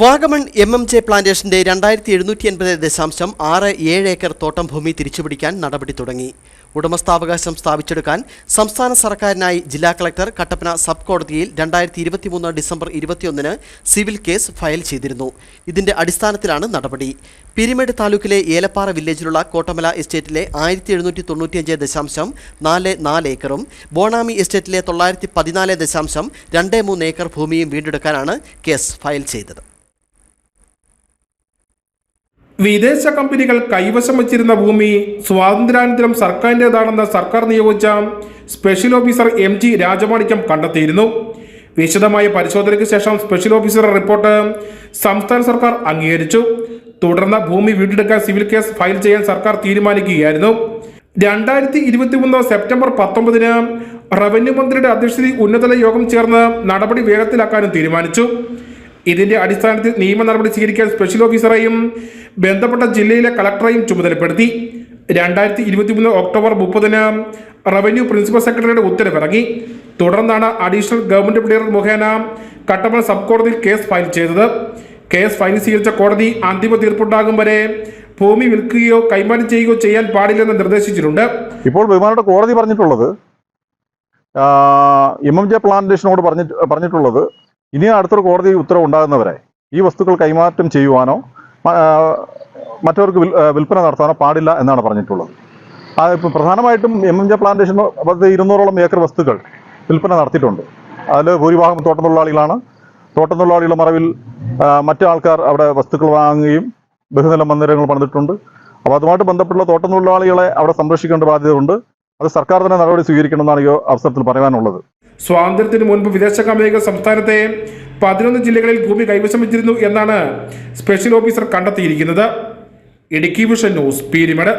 Vagamon M M J പ്ലാന്റേഷന്റെ രണ്ടായിരത്തി എഴുന്നൂറ്റി എൺപത് ദശാംശം ആറ് ഏഴ് ഏക്കർ തോട്ടം ഭൂമി തിരിച്ചുപിടിക്കാൻ നടപടി തുടങ്ങി. ഉടമസ്ഥാവകാശം സ്ഥാപിച്ചെടുക്കാൻ സംസ്ഥാന സർക്കാരിനായി ജില്ലാ കളക്ടർ കട്ടപ്പന സബ് കോടതിയിൽ രണ്ടായിരത്തി ഇരുപത്തിമൂന്ന് ഡിസംബർ ഇരുപത്തിയൊന്നിന് സിവിൽ കേസ് ഫയൽ ചെയ്തിരുന്നു. ഇതിന്റെ അടിസ്ഥാനത്തിലാണ് നടപടി. പിരിമേട് താലൂക്കിലെ ഏലപ്പാറ വില്ലേജിലുള്ള കോട്ടമല എസ്റ്റേറ്റിലെ ആയിരത്തി എഴുന്നൂറ്റി തൊണ്ണൂറ്റിയഞ്ച് ദശാംശം നാല് നാല് ഏക്കറും ബോണാമി എസ്റ്റേറ്റിലെ തൊള്ളായിരത്തി പതിനാല് ദശാംശം രണ്ട് മൂന്ന് ഏക്കർ ഭൂമിയും വീണ്ടെടുക്കാനാണ് കേസ് ഫയൽ ചെയ്തത്. വിദേശ കമ്പനികൾ കൈവശം വച്ചിരുന്ന ഭൂമി സ്വാതന്ത്ര്യാനന്തരം സർക്കാരിന്റെതാണെന്ന് സർക്കാർ നിയോഗിച്ച special officer M G Rajamanickam കണ്ടെത്തിയിരുന്നു. വിശദമായ പരിശോധനയ്ക്ക് ശേഷം സ്പെഷ്യൽ ഓഫീസറുടെ റിപ്പോർട്ട് സംസ്ഥാന സർക്കാർ അംഗീകരിച്ചു. തുടർന്ന് ഭൂമി വീണ്ടെടുക്കാൻ സിവിൽ കേസ് ഫയൽ ചെയ്യാൻ സർക്കാർ തീരുമാനിക്കുകയായിരുന്നു. രണ്ടായിരത്തി ഇരുപത്തി മൂന്ന് സെപ്റ്റംബർ പത്തൊമ്പതിന് റവന്യൂ മന്ത്രിയുടെ അധ്യക്ഷതയിൽ ഉന്നതതല യോഗം ചേർന്ന് നടപടി വേഗത്തിലാക്കാനും തീരുമാനിച്ചു. ഇതിന്റെ അടിസ്ഥാനത്തിൽ നിയമ നടപടി സ്വീകരിക്കാൻ സ്പെഷ്യൽ ഓഫീസറെയും ബന്ധപ്പെട്ട ജില്ലയിലെ കളക്ടറെയും ചുമതലപ്പെടുത്തി. രണ്ടായിരത്തി ഇരുപത്തിമൂന്ന് ഒക്ടോബർ മുപ്പതിന് റവന്യൂ പ്രിൻസിപ്പൽ സെക്രട്ടറിയുടെ ഉത്തരവിറങ്ങി. തുടർന്നാണ് അഡീഷണൽ ഗവൺമെന്റ് പ്ലെയർ മുഖേന കട്ടപ്പന സബ് കോടതിയിൽ കേസ് ഫയൽ ചെയ്തത്. കേസ് ഫയൽ സ്വീകരിച്ച കോടതി അന്തിമ തീർപ്പുണ്ടാകും വരെ ഭൂമി വിൽക്കുകയോ കൈമാറ്റം ചെയ്യുകയോ ചെയ്യാൻ പാടില്ലെന്ന് നിർദ്ദേശിച്ചിട്ടുണ്ട്. ഇപ്പോൾ ബഹുമാനോട് കോടതി പറഞ്ഞിട്ടുള്ളത് എം എം ജെ പ്ലാന്റേഷനോട് പറഞ്ഞിട്ട് പറഞ്ഞിട്ടുള്ളത് ഇനി അടുത്തൊരു കോടതി ഉത്തരവ് ഉണ്ടാകുന്നവരെ ഈ വസ്തുക്കൾ കൈമാറ്റം ചെയ്യുവാനോ മറ്റവർക്ക് വിൽപ്പന നടത്താനോ പാടില്ല എന്നാണ് പറഞ്ഞിട്ടുള്ളത്. ഇപ്പം പ്രധാനമായിട്ടും എം എം ജെ പ്ലാന്റേഷൻ പദ്ധതി ഇരുന്നൂറോളം ഏക്കർ വസ്തുക്കൾ വിൽപ്പന നടത്തിയിട്ടുണ്ട്. അതിൽ ഭൂരിഭാഗം തോട്ടം തൊഴിലാളികളാണ് തോട്ടം തൊഴിലാളികളുടെ മറവിൽ മറ്റു ആൾക്കാർ അവിടെ വസ്തുക്കൾ വാങ്ങുകയും ബഹുനില മന്ദിരങ്ങൾ പണിതിട്ടുണ്ട്. അപ്പോൾ അതുമായിട്ട് ബന്ധപ്പെട്ടുള്ള തോട്ടം തൊഴിലാളികളെ അവിടെ സംരക്ഷിക്കേണ്ട ബാധ്യതയുണ്ട്. അത് സർക്കാർ തന്നെ നടപടി സ്വീകരിക്കണമെന്നാണ് ഈ അവസരത്തിൽ പറയാനുള്ളത്. സ്വാതന്ത്ര്യത്തിന് മുൻപ് വിദേശ കമ്പനികൾ സംസ്ഥാനത്തെ പതിനൊന്ന് ജില്ലകളിൽ ഭൂമി കൈവശം വെച്ചിരുന്നു എന്നാണ് സ്പെഷ്യൽ ഓഫീസർ കണ്ടെത്തിയിരിക്കുന്നത്. Idukki vision news Peermade.